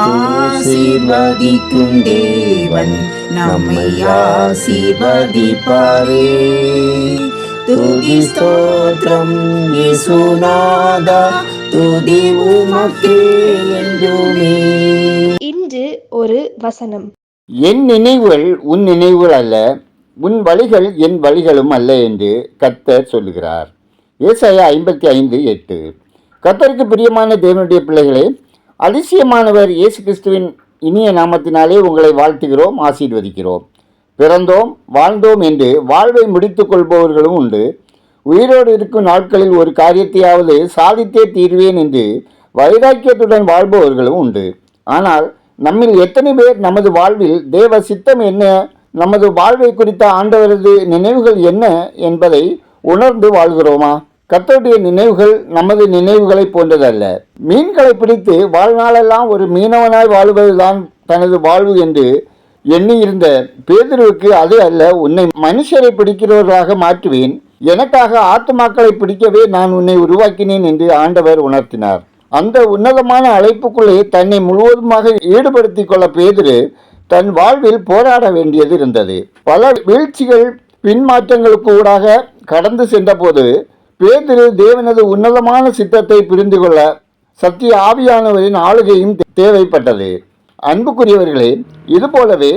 ஆசீர்வதிக்கும் தேவன் நம்மை ஆசீர்வதிப்பாரே. துதி ஸ்தோத்திரம் இயேசுநாதா துதி உமக்கே என்றுமே. இன்று ஒரு வசனம். என் நினைவுகள் உன் நினைவுகள் அல்ல உன் வழிகள் என் வழிகளும் அல்ல என்று கர்த்தர் சொல்லுகிறார். ஏசாயா ஐம்பத்தி ஐந்து எட்டு. கர்த்தருக்கு பிரியமான தேவனுடைய பிள்ளைகளே அதிசயமானவர் இயேசு கிறிஸ்துவின் இனிய நாமத்தினாலே உங்களை வாழ்த்துகிறோம் ஆசீர்வதிக்கிறோம். பிறந்தோம் வாழ்ந்தோம் என்று வாழ்வை முடித்து கொள்பவர்களும் உண்டு. உயிரோடு இருக்கும் நாட்களில் ஒரு காரியத்தையாவது சாதித்தே தீர்வேன் என்று வைராக்கியத்துடன் வாழ்பவர்களும் உண்டு. ஆனால் நம்மில் எத்தனை பேர் நமது வாழ்வில் தேவ சித்தம் என்ன நமது வாழ்வை குறித்த ஆண்டவரது நினைவுகள் என்ன என்பதை உணர்ந்து வாழ்கிறோமா? கத்தருடைய நினைவுகள் நமது நினைவுகளைப் போன்றதல்ல. மீன்களை பிடித்து வாழ்நாளெல்லாம் ஒரு மீனவனாய் வாழ்வதுதான் தனது வாழ்வு என்று எண்ணியிருந்த பேதுருவுக்கு அது அல்ல உன்னை மனுஷரை பிடிக்கிறவர்களாக மாற்றுவேன். எனக்காக ஆத்துமாக்களை பிடிக்கவே நான் உன்னை உருவாக்கினேன் என்று ஆண்டவர் உணர்த்தினார். அந்த உன்னதமான அழைப்புக்குள்ளே தன்னை முழுவதுமாக ஈடுபடுத்திக் கொள்ள பேதுரு தன் வாழ்வில் போராட வேண்டியது இருந்தது. பல வீழ்ச்சிகள் பின்மாற்றங்களுக்கு ஊடாக கடந்து சென்றபோது பேதிரு தேவனது உன்னதமான சித்தத்தை புரிந்து கொள்ள சத்திய ஆவியானவரின் ஆளுகையும் தேவைப்பட்டது. அன்புக்குரியவர்களே இதுபோலவே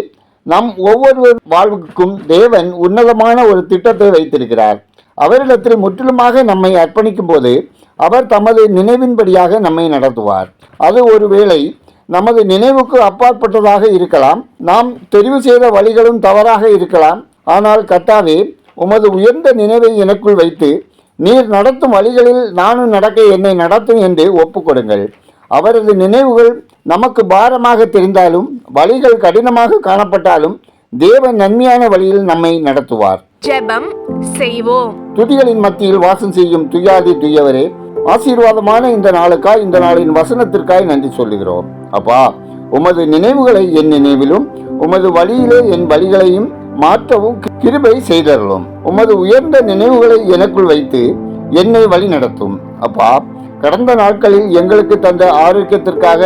நம் ஒவ்வொருவர் வாழ்வுக்கும் தேவன் உன்னதமான ஒரு திட்டத்தை வைத்திருக்கிறார். அவரிடத்தில் முற்றிலுமாக நம்மை அர்ப்பணிக்கும் போது அவர் தமது நினைவின்படியாக நம்மை நடத்துவார். அது ஒருவேளை நமது நினைவுக்கு அப்பாற்பட்டதாக இருக்கலாம். நாம் தெரிவு செய்த வழிகளும் தவறாக இருக்கலாம். ஆனால் கட்டாவே உமது உயர்ந்த நினைவை எனக்குள் வைத்து நீர் நடத்தும் வழிகளில் நானும் நடக்க என்னை நடத்தும் என்று ஒப்புக்கொடுங்கள். அவரது நினைவுகள் நமக்கு பாரமாக தெரிந்தாலும் வழிகள் கடினமாக காணப்பட்டாலும் தேவன் நன்மையான வழியில் நம்மை நடத்துவார். ஜெபம் செய்வோம். துதிகளின் மத்தியில் வாசம் செய்யும் துயாதி துயவரே ஆசீர்வாதமான இந்த நாளுக்காய் இந்த நாளின் வசனத்திற்காய் நன்றி சொல்லுகிறோம். அப்பா உமது நினைவுகளை என் நினைவிலும் உமது வழியிலே என் வழிகளையும் மாற்றவும் கிருபை செய்தருளும். உமது உயர்ந்த நினைவுகளை எனக்குள் வைத்து என்னை வழி நடத்தும். அப்பா கடந்த நாட்களில் எங்களுக்கு தந்த ஆரோக்கியத்திற்காக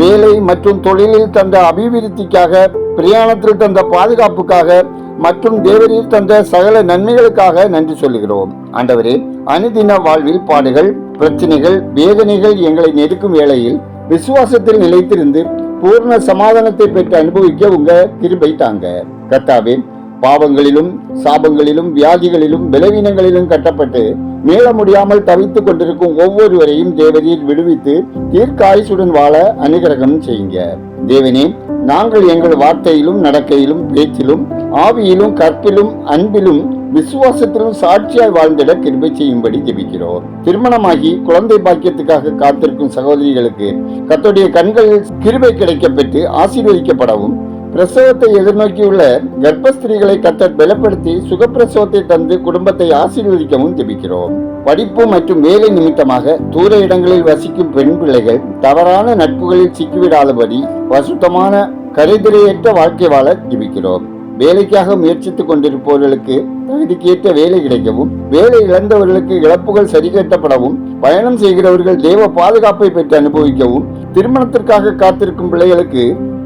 வேலை மற்றும் தொழிலில் தந்த அபிவிருத்திக்காக பிரயாணத்தில் தந்த பாதுகாப்புக்காக மற்றும் தேவரீர் தந்த சகல நன்மைகளுக்காக நன்றி சொல்லுகிறோம். ஆண்டவரே அனுதின வாழ்வில் பாடுகள் பிரச்சனைகள் வேதனைகள் எங்களை நெருக்கும் வேளையில் விசுவாசத்தில் நிலைத்திருந்து பூர்ண சமாதானத்தை பெற்று அனுபவிக்க உங்க கிருபை தாங்க. கர்த்தாவே பாவங்களிலும் சாபங்களிலும் வியாதிகளிலும் பலவீனங்களிலும் கட்டப்பட்டு மீள முடியாமல் தவித்துக் கொண்டிருக்கும் ஒவ்வொருவரையும் தேவரீர் விடுவித்து தீர்க்காயுசுடன் வாழ அனுகிரகம் செய்யுங்க. தேவனே நாங்கள் எங்கள் வார்த்தையிலும் நடக்கையிலும் பேச்சிலும் ஆவியிலும் கற்பிலும் அன்பிலும் விசுவாசத்திலும் சாட்சியாய் வாழ்ந்திட கிருபை செய்யும்படி ஜெபிக்கிறோம். திருமணமாகி குழந்தை பாக்கியத்துக்காக காத்திருக்கும் சகோதரிகளுக்கு கத்துடைய கண்களில் கிருபை கிடைக்கப்பெற்று ஆசீர்வதிக்கப்படவும் பிரசவத்தை எதிர்நோக்கியுள்ள கர்ப்பஸ்திரீகளை கத்தர் பலப்படுத்தி சுகப்பிரசவத்தை தந்து குடும்பத்தை ஆசீர்வதிக்கவும் ஜெபிக்கிறோம். படிப்பு மற்றும் வேலை நிமித்தமாக தூர இடங்களில் வசிக்கும் பெண் பிள்ளைகள் தவறான நட்புகளில் சிக்கிவிடாதபடி வசுத்தமான கரைதிரையற்ற வாழ்க்கை வாழ ஜெபிக்கிறோம். வேலைக்காக முயற்சித்துக் கொண்டிருப்பவர்களுக்கு தகுதிக்கேற்ற வேலை கிடைக்கவும் வேலை இழந்தவர்களுக்கு இழப்புகள் சரிகட்டப்படவும் பயணம் செய்கிறவர்கள் தேவ பாதுகாப்பை பெற்று அனுபவிக்கவும் திருமணத்திற்காக காத்திருக்கும் பிள்ளைகளுக்கு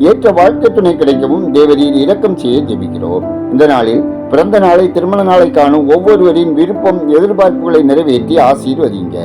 ஏற்ற வாழ்க்கை துணை கிடைக்கவும் தேவரீர் இரக்கம் செய்ய ஜெபிக்கிறோம். இந்த நாளில் பிறந்த நாளை திருமண நாளை காணும் ஒவ்வொருவரின் விருப்பம் எதிர்பார்ப்புகளை நிறைவேற்றி ஆசீர்வதிங்க.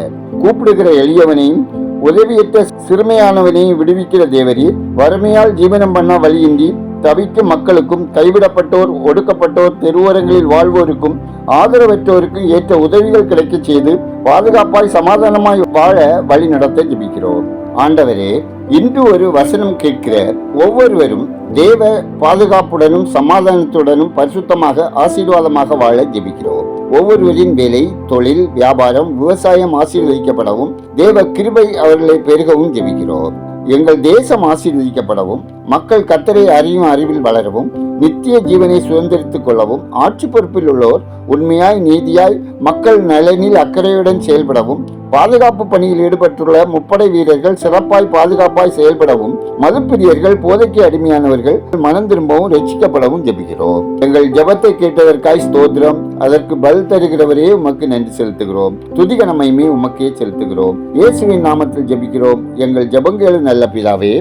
கூப்பிடுகிற எளியவனையும் உதவியற்ற சிறுமையானவனையும் விடுவிக்கிற தேவரீர் வறுமையால் ஜீவனம் பண்ண வழியின்றி தவிக்கும் மக்களுக்கும் கைவிடப்பட்டோர் ஒடுக்கப்பட்டோர் தெருவோரங்களில் வாழ்வோருக்கும் ஆதரவற்றோருக்கும் ஏற்ற உதவிகள் கிடைக்கச் செய்து பாதுகாப்பாய் சமாதானமாய் வாழ வழி நடத்த ஜெபிக்கிறோம். ஆண்டவரே இன்று ஒரு வசனம் கேட்கிற ஒவ்வொருவரும் தேவ பாதுகாப்புடனும் சமாதானத்துடனும் பரிசுத்தமாக ஆசீர்வாதமாக வாழ ஜெபிக்கிறோம். ஒவ்வொருவரின் வேலை தொழில் வியாபாரம் விவசாயம் ஆசீர்வதிக்கப்படவும் தேவ கிருபை அவர்களை பெருகவும் ஜெபிக்கிறோம். எங்கள் தேசம் ஆசீர்வதிக்கப்படவும் மக்கள் கத்தரை அறியும் அறிவில் வளரவும் நித்திய ஜீவனை சுதந்திரித்துக் கொள்ளவும் ஆட்சி பொறுப்பில் உள்ளோர் உண்மையாய் நீதியாய் மக்கள் நலனில் அக்கறையுடன் செயல்படவும் பாதுகாப்பு பணியில் ஈடுபட்டுள்ள முப்படை வீரர்கள் சிறப்பாய் பாதுகாப்பாய் செயல்படவும் மதுப்பிரியர்கள் போதைக்கு அடிமையானவர்கள் மனம் திரும்பவும் ரட்சிக்கப்படவும் ஜெபிக்கிறோம். எங்கள் ஜபத்தை கேட்டதற்காய் ஸ்தோத்திரம். அதற்கு பல் தருகிறவரே உமக்கு நன்றி செலுத்துகிறோம். துதிக நம்மையுமே உமக்கே செலுத்துகிறோம். இயேசுவின் நாமத்தில் ஜெபிக்கிறோம். எங்கள் ஜபங்கள் நல்ல பிதாவே.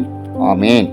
ஆமேன்.